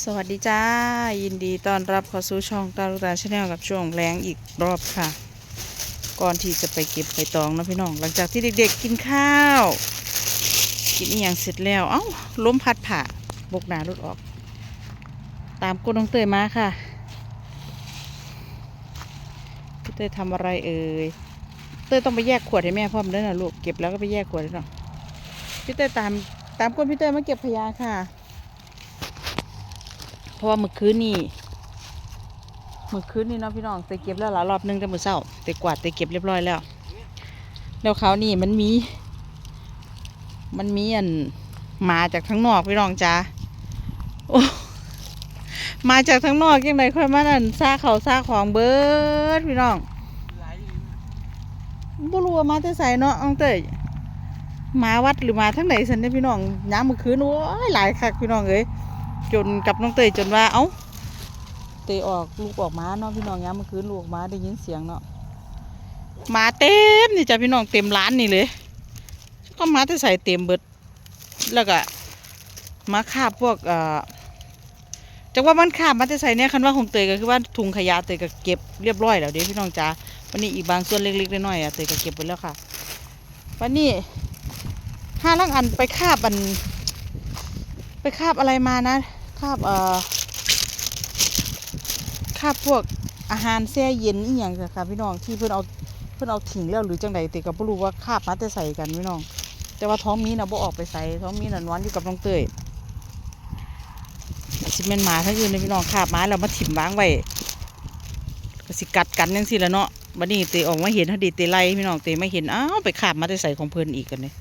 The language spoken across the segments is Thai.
สวัสดีจ้า ยินดีต้อนรับเข้าสู่ช่องตาลูกตาชาแนลกับช่วงแรงอีกรอบค่ะ ก่อนที่จะไปเก็บใบตองนะพี่น้อง หลังจากที่เด็กๆกินข้าว กินอีหยังเสร็จแล้ว เอ้าล้มพัดผ่าบกหนาลุดออก ตามก้นน้องเตยมาค่ะพี่เตยทำอะไรเอ่ยเตยต้องไปแยกขวดให้แม่พ่อมด้วยนะลูกเก็บแล้วก็ไปแยกขวดด้วยเนาะพี่เตยตามตามก้นพี่เตยมาเก็บพยาค่ะ ราะว่าเมื่อคืนนี่เมื่อคืนนี่เนาะพี่น้องเตะเก็บแล้วหลายรอบนึงแต่มือเช้าเตะกวาดเตะเก็บเรียบร้อยแล้ว แล้วเขานี่มันมี มันมีอันมาจากทั้งนอกพี่น้องจ้าโอ้มาจากทั้งนอกยังไงค่อยมาอันซาเขาซาของเบิดพี่น้องบ่รู้ว่ามาแต่ไสเนาะน้งเตยมาวัดหรือมาทั้งไหนสันเนี่ยพี่น้องย้ำเมื่อคืนโอ้ยหลายคักพี่น้องเอ้ย จนกับน้องเตยจนว่า เอ้า เตยออกลูกออกมาเนาะพี่น้องย้ำเมื่อคืนลูกออกมาได้ยินเสียงเนาะหมาเต็มนี่จ้ะพี่น้องเต็มร้านนี่เลย ก็มาแต่ใส่เต็มเบิด แล้วก็มาคาบพวกเอ่อจักว่ามันคาบมาแต่ใส่เนี่ยคันว่าของเตยก็คือว่าถุงขยะเตยก็เก็บเรียบร้อยแล้วเด้พี่น้องจ้าวันนี้อีกบางส่วนเล็กๆน้อยๆอะเตยก็เก็บไปแล้วค่ะวันนี้ห้าลังอันไปคาบอัน ไปคาบอะไรมานะ คาบเอ่อคาบพวกอาหารแช่เย็นอีหยังจ้ะค่ะพี่น้องที่เพิ่นเอาเพิ่นเอาทิ้งแล้วหรือจังใดแต่ก็บ่รู้ว่าคาบมาแต่ใส่กันพี่น้อง แต่ว่าท้องมีน่ะบ่ออกไปใส่ท้องมีน่ะนอนอยู่กับน้องเตยสิแม่นหมาทั้งอื่นเลยพี่น้องคาบมาแล้วมาถิ่มวางไว้ก็สิกัดกันจังซี่ละเนาะบัดนี้เตยออกมาเห็นเฮาดีเตยไล่พี่น้องเตยไม่เห็นอ้าวไปคาบมาแต่ใส่ของเพิ่นอีกกันเลย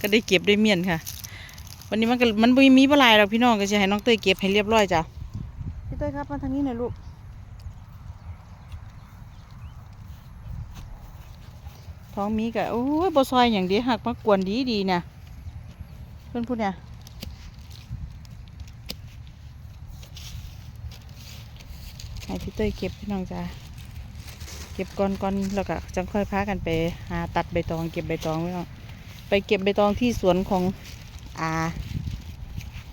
ก็ได้เก็บได้เมียนค่ะ วันนี้มันก็มันบ่มีปลาไหลายหรอกพี่น้องก็จะให้น้องเต้ยเก็บให้เรียบร้อยจ้ะพี่เต้ยครับมาทางนี้หน่อยลูกท้องมีกะโอ้ยบ่ซอยอย่างเดียวหักมากวนดีดีนะเพื่อนพูดเนี่ยให้พี่เต้ยเก็บพี่น้องจ้ะเก็บก่อนก่อนแล้วก็จังค่อยพากันไปหาตัดใบตอง เก็บใบตองไว้เนาะไปเก็บใบตองที่สวนของอา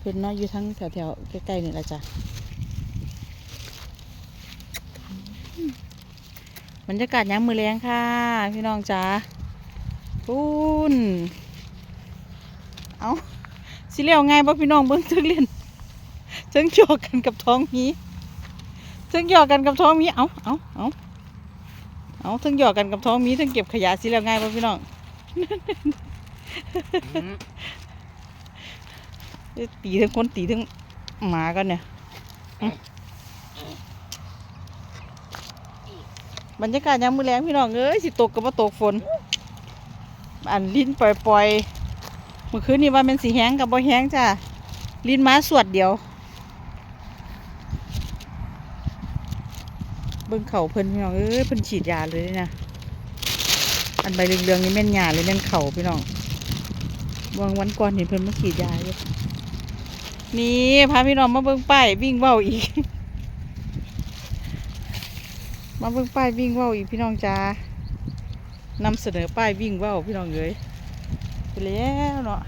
เพิ่นเนาะอยู่ทั้งแถวๆใกล้ๆนี่แหละจ้ะบรรยากาศยามมือแรงค่ะ พี่น้องจ้าปุ้นเอาสิเลี้ยวไงบ่พี่น้องเบิ่งถึงเล่นถึงหยอกกันกับท้องหมีถึงหยอกกันกับท้องหมีเอาเอาเอาเอาถึงหยอกกันกับท้องหมีถึงเก็บขยะสิเลี้ยวไงบ่พี่น้อง ตีทั้งคนตีทั้งหมากันเนี่ย บรรยากาศยามมือแรงพี่น้องเอ้ยสิตกกับว่าตกฝน อันลิ้นปล่อยๆเมื่อคืนนี้ว่าเป็นสีแห้งกับบ่แห้งจ้ะลิ้นม้าสวดเดียว เบิ่งเข่าเพิ่นพี่น้องเอ้ยเพิ่นฉีดยาเลยนะ อันใบเหลืองๆนี่แม่นยาเลยแม่นเข่าพี่น้องวันวันก่อนเห็นเพิ่นมาฉีดยาอยู่ นี่พาพี่น้องมาเบิ่งป้ายวิ่งเว้าอีก มาเบิ่งป้ายวิ่งเว้าอีกพี่น้องจ้านำเสนอป้ายวิ่งเว้าพี่น้องเอ้ยไปแล้วเนาะ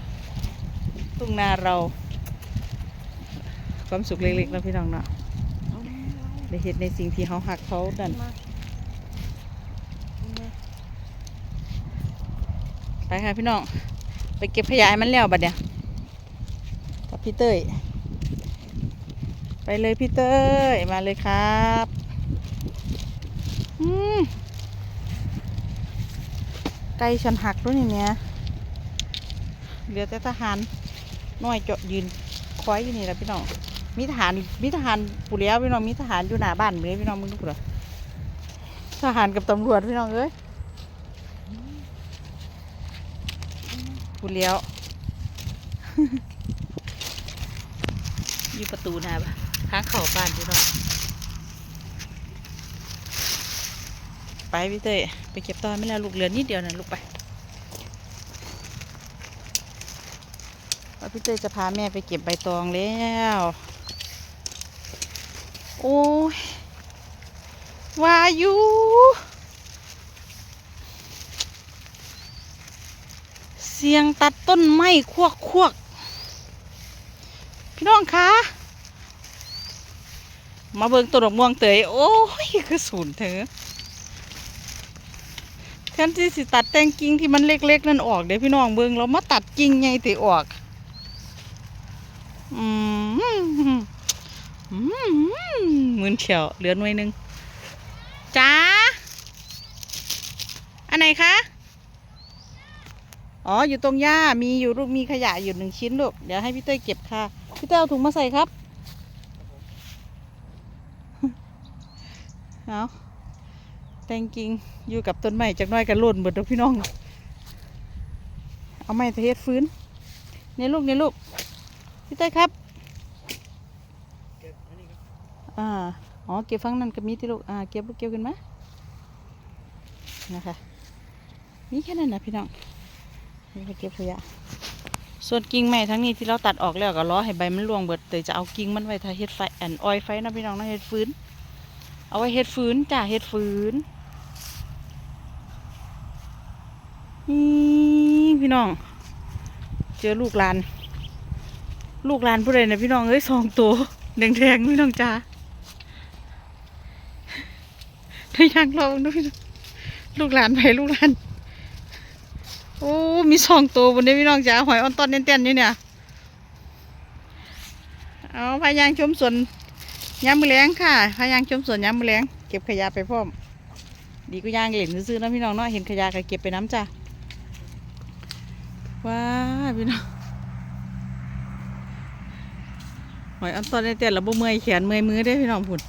ทุ่งนาเราความสุขเล็กๆเนาะพี่น้องเนาะได้เห็นในสิ่งที่เขาหักเขาดันไปค่ะพี่น้อง ไปเก็บขยะให้มันแล้วบัดเนี่ย กับพี่เต้ย ไปเลยพี่เต้ย มาเลยครับไก่ฉันหักด้วยนี่เนี่ยเหลือแต่ทหารน้อยเจาะยืนคอยอยู่นี่แหละพี่น้อง มีทหาร มีทหารผู้เลี้ยวพี่น้อง มีทหารอยู่หน้าบ้านเลยพี่น้องมึงดูเหรอทหารกับตำรวจพี่น้องเอ้ยผู้เลี้ยว อยู่ประตูน้าบ้านทางเข้าบ้านพี่น้องไปพี่เต้ยไปเก็บตอนไม่แล้วลูกเหลือนิดเดียวนะลูกไปว่าพี่เต้ยจะพาแม่ไปเก็บใบตองแล้ว โอ้ยวาอยุเสียงตัดต้นไม้ควกควก พี่น้องคะมาเบิ่งต้นดอกม่วงเตยโอ้ยคือศูนย์เธอแทนที่สิตัดแต่งกิ่งที่มันเล็กๆนั่นออกเดี๋ยวพี่น้องเบิ่งเรามาตัดกิ่งไงติออกอืมอืมมืนเฉียวเหลือหน่วยหนึ่งจ้าอันไหนคะ อ๋ออยู่ตรงหญ้ามีอยู่ลูกมีขยะอยู่หนึ่งชิ้นลูกเดี๋ยวให้พี่เต้ยเก็บค่ะพี่เต้ยเอาถุงมาใส่ครับเอาแตงกิงอยู่กับต้นไม้จากน้อยกันล่นเบิดเด้อพี่น้อง เอาไม้ตะเฮ็ดฟื้นเนี่ยลูกเนี่ยลูกพี่เต้ยครับอ่าอ๋อเก็บฟังนั่นก็มีที่ลูกอ่าเก็บลูกเก็บขึ้นมานะคะมีแค่นั้นนะพี่น้อง นี่ไปเก็บขยะส่วนกิ่งไม้ทั้งนี้ที่เราตัดออกแล้วก็รอให้ใบมันร่วงเบิดแต่จะเอากิ่งมันไว้ถ้าเฮ็ดไฟแอนออยไฟนะพี่น้องนะเฮ็ดฟืนเอาไว้เฮ็ดฟืนจ้าเฮ็ดฟืนนี่พี่น้อง เจอลูกลาน ลูกลานผู้ใดนะพี่น้องเอ้ยสองตัวแดงๆพี่น้องจ้าได้ยังเราดูพี่น้องลูกหลานไปลูกหลาน อ้มีสองตัวบนนี้พี่น้องจ๋าหอยออนตอนเต้นๆอยู่เนี่ยเอาพายางชมสวนยามมือแรงค่ะพายางชมสวนยามมือแรงเก็บขยะไปพร้อม ดีก็ย่างเหล่นซื้อๆนะพี่น้องเนาะเห็นขยะก็เก็บไปน้ำจ้าว้าพี่น้องหอยออนตอนเต้นๆแล้วบ่เมื่อยแขนเมื่อยมือได้พี่น้องผุน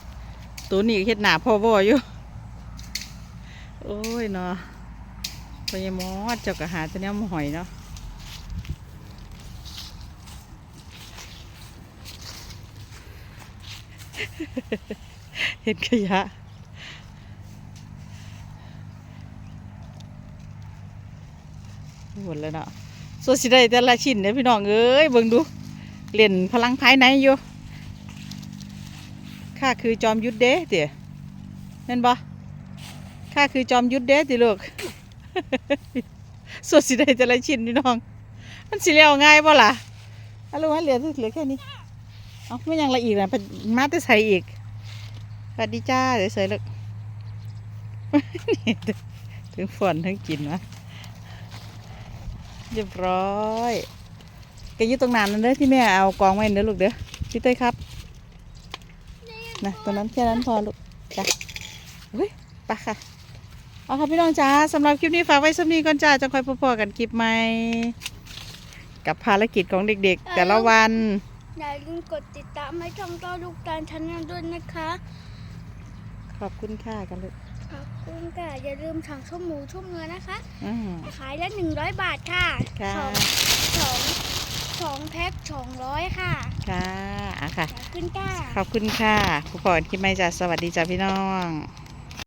ตัวนี้เฮ็ดหนาพ่อบ่อยู่ โอ้ยเนาะ พญามอดเจ้าก็หาแต่เนี้ยมาหอยเนาะเห็นขยะหมดแล้วเนาะส่วนสิได้แต่ละชิ้นเนี่ยพี่น้องเอ้ยเบิ่งดูเล่นพลังภายในอยู่ข้าคือจอมยุทธเด้เตี๋ยแม่นบ่ข้าคือจอมยุทธเด้ติลูก สวนสิได้แต่ละชิ้นพี่น้อง มันสิเลี้ยวง่ายบ่ล่ะเอาลูกมาเหลือเหลือแค่นี้เอาไม่ยังละอีกนะมาแต่ใส่อีกสวัสดีจ้าเดี๋ยวใส่ลูกถึงฝนทั้งกินวะเรียบร้อยแกอยู่ตรงนั้นนั่นเด้อที่แม่เอากองไว้เด้อลูกเด้อพี่เต้ยครับนะตรงนั้นแค่นั้นพอลูกจ้ะเฮ้ยไปค่ะ เอาค่ะพี่น้องจ้าสำหรับคลิปนี้ฝากไว้สักนี้ก่อนจ้าจะคอยพบๆกันคลิปใหม่กับภารกิจของเด็กๆ แต่ละวันอย่าลืมกดติดตามให้ช่องต้อลูกตาลชันแนลด้วยนะคะ ขอบคุณค่ะกันลูกขอบคุณค่ะอย่าลืมสั่งช่วหมูช่วเนื้อนะคะอืมขายละหนึ่งร้อยบาทค่ะค่ะสองสองสองแพ็คสองร้อยค่ะ ค่ะอะค่ะ ขอบคุณค่ะ ขอบคุณค่ะผู้ปกครองคลิปใหม่จ้าสวัสดีจ้าพี่น้อง